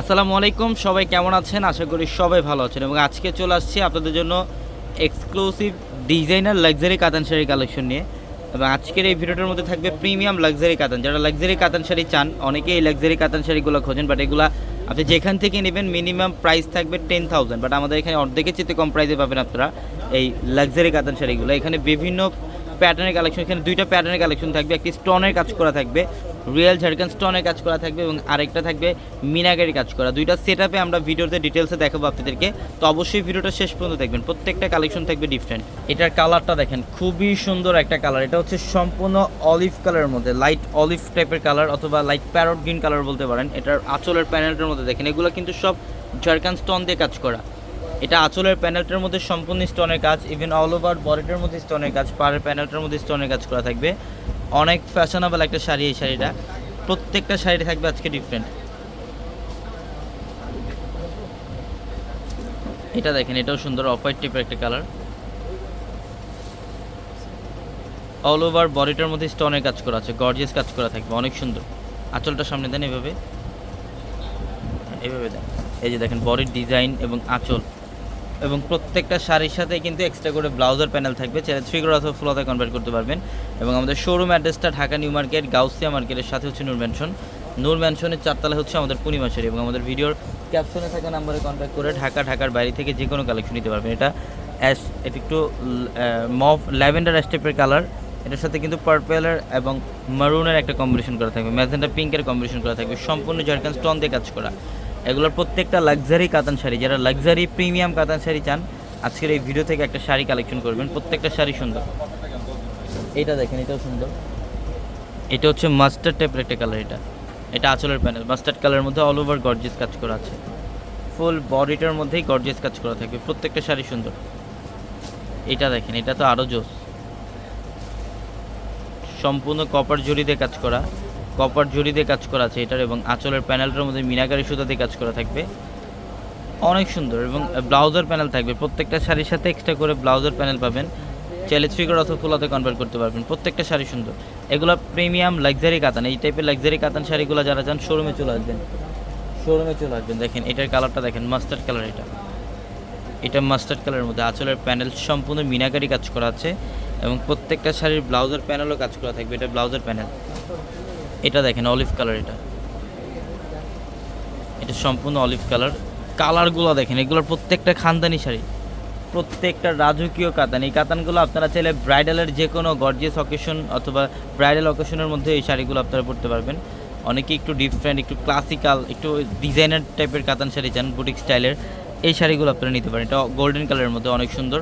আসসালামু আলাইকুম, সবাই কেমন আছেন? আশা করি সবাই ভালো আছেন এবং আজকে চলে আসছি আপনাদের জন্য এক্সক্লুসিভ ডিজাইনার লাক্সারি কাতান শাড়ি কালেকশন নিয়ে। এবং আজকের এই ভিডিওটার মধ্যে থাকবে প্রিমিয়াম লাক্সারি কাতান। যারা লাক্সারি কাতান শাড়ি চান অনেকে এই লাক্সারি কাতান শাড়িগুলো খোঁজেন বাট এগুলা আপনি যেখান থেকে নেবেন মিনিমাম প্রাইস থাকবে টেন থাউজেন্ড বাট আমাদের এখানে অর্ধেকের চেয়ে কম প্রাইসে পাবেন আপনারা এই লাক্সারি কাতান শাড়িগুলো। এখানে বিভিন্ন প্যাটার্নের কালেকশন এখানে দুইটা প্যাটার্নের কালেকশন থাকবে, একটি স্টোনের কাজ করা থাকবে। রিয়েল ঝাড়খান স্টোনের কাজ করা থাকবে এবং আরেকটা থাকবে মিনাগারি কাজ করা। দুইটা সেট আপে আমরা ভিডিওতে ডিটেলসে দেখাবো আপনাদেরকে। তো অবশ্যই ভিডিওটা শেষ পর্যন্ত দেখবেন। প্রত্যেকটা কালেকশন থাকবে ডিফারেন্ট এটার কালারটা দেখেন, খুবই সুন্দর একটা কালার এটা হচ্ছে সম্পূর্ণ অলিভ কালারের মধ্যে লাইট অলিভ টাইপের কালার অথবা লাইট প্যারট গ্রিন কালার বলতে পারেন। এটার আঁচলের প্যানেলটার মধ্যে দেখেন, এগুলো কিন্তু সব ঝাড়খান স্টোন দিয়ে কাজ করা। এটা আঁচলের প্যানেলটার মধ্যে সম্পূর্ণ স্টোনের কাজ। ইভেন অল ওভার বডিটার মধ্যে স্টোনের কাজ, পাড়ের প্যানেলটার মধ্যে স্টোনের কাজ করা থাকবে। অনেক ফ্যাশনেবল একটা শাড়ি এই শাড়িটা। প্রত্যেকটা শাড়ি থাকবে আজকে ডিফারেন্ট এটা দেখেন, এটাও সুন্দর অফ হোয়াইট টাইপের একটা কালার অল ওভার বডিটার মধ্যে স্টোনের কাজ করা আছে গর্জিয়াস কাজ করা থাকবে, অনেক সুন্দর। আঁচলটা সামনে দেন এভাবে। এভাবে দেন। এই যে দেখেন বডির ডিজাইন এবং আঁচল। এবং প্রত্যেকটা শাড়ির সাথে কিন্তু এক্সট্রা করে ব্লাউজার প্যানেল থাকবে। চাইলে থ্রি করে অথবা ফুলাতে কনভার্ট করতে পারবেন। এবং আমাদের শোরুম অ্যাড্রেসটা ঢাকা নিউ মার্কেট গাউসিয়া মার্কেটের সাথে হচ্ছে নূর ম্যানশন নূর ম্যানশনের চারতলা হচ্ছে আমাদের পূর্ণিমা শাড়ি এবং আমাদের ভিডিওর ক্যাপশনে থাকা নাম্বারে কন্ট্যাক্ট করে ঢাকা, ঢাকার বাইরে থেকে যে কোনো কালেকশন নিতে পারবেন। এটা অ্যাশ এটা একটু মফ ল্যাভেন্ডার স্টেপের কালার এটার সাথে কিন্তু পার্পেলের এবং মারুনের একটা কম্বিনেশন করা থাকবে। ম্যাজেন্টা পিঙ্কের কম্বিনেশন করা থাকবে। সম্পূর্ণ ঝাড়খান্ড স্টোন দিয়ে কাজ করা। এগুলোর প্রত্যেকটা লাক্সারি কাতান শাড়ি, যারা লাক্সারি প্রিমিয়াম কাতান শাড়ি চান, আজকের এই ভিডিও থেকে একটা শাড়ি কালেকশন করবেন। প্রত্যেকটা শাড়ি সুন্দর। এটা দেখেন, এটাও সুন্দর। এটা হচ্ছে মাস্টার্ড টাইপের একটা কালার এটা। এটা আঁচলের প্যানেল মাস্টার্ড কালারের মধ্যে অল ওভার গর্জিয়াস কাজ করা আছে। ফুল বডিটার মধ্যেই গর্জিয়াস কাজ করা থাকবে। প্রত্যেকটা শাড়ি সুন্দর। এটা দেখেন, এটা তো আরও জোস। সম্পূর্ণ কপার জড়ি দিয়ে কাজ করা। কপার জড়ি দিয়ে কাজ করা আছে এটার এবং আঁচলের প্যানেলটার মধ্যে মিনাকারি সুতা দিয়ে কাজ করা থাকবে। অনেক সুন্দর এবং ব্লাউজার প্যানেল থাকবে। প্রত্যেকটা শাড়ির সাথে এক্সট্রা করে ব্লাউজার প্যানেল পাবেন। চাইলে থ্রিকর অথবা ফুলাতে কনভার্ট করতে পারবেন। প্রত্যেকটা শাড়ি সুন্দর। এগুলো প্রিমিয়াম লাক্সারি কাতান। এই টাইপের লাক্সারি কাতান শাড়িগুলো যারা চান শোরুমে চলে আসবেন। শোরুমে চলে আসবেন। দেখেন, এটার কালারটা দেখেন মাস্টার্ড কালার এটা। এটা মাস্টার্ড কালারের মধ্যে আঁচলের প্যানেল সম্পূর্ণ মিনাকারি কাজ করা আছে। এবং প্রত্যেকটা শাড়ির ব্লাউজার প্যানেলও কাজ করা থাকবে। এটা ব্লাউজার প্যানেল। এটা দেখেন অলিভ কালার এটা। এটা সম্পূর্ণ অলিভ কালার কালারগুলো দেখেন, এগুলোর প্রত্যেকটা খানদানি শাড়ি, প্রত্যেকটা রাজকীয় কাতান। এই কাতানগুলো আপনারা চাইলে ব্রাইডালের যে কোনো গর্জিয়াস অকেশন অথবা ব্রাইডাল অকেশনের মধ্যে এই শাড়িগুলো আপনারা পরতে পারবেন। অনেকে একটু ডিফারেন্ট একটু ক্লাসিক্যাল একটু ডিজাইনার টাইপের কাতান শাড়ি চান বুটিক স্টাইলের এই শাড়িগুলো আপনারা নিতে পারেন। এটা গোল্ডেন কালারের মধ্যে অনেক সুন্দর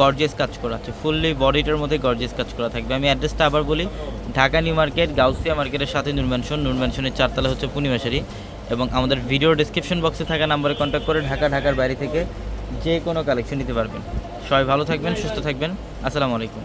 গর্জিয়াস কাজ করা আছে। ফুললি বডিটার মধ্যে গর্জিয়াস কাজ করা থাকবে। আমি অ্যাড্রেসটা আবার বলি ঢাকা নিউ মার্কেট, গাউসিয়া মার্কেটের সাথে নূর ম্যানশন নূর ম্যানশনের চারতলা হচ্ছে পূর্ণিমাশারি এবং আমাদের ভিডিও ডিসক্রিপশন বক্সে থাকা নাম্বারে কন্ট্যাক্ট করে ঢাকা, ঢাকার বাইরে থেকে যে কোনো কালেকশন নিতে পারবেন। সবাই ভালো থাকবেন, সুস্থ থাকবেন। আসসালামু আলাইকুম।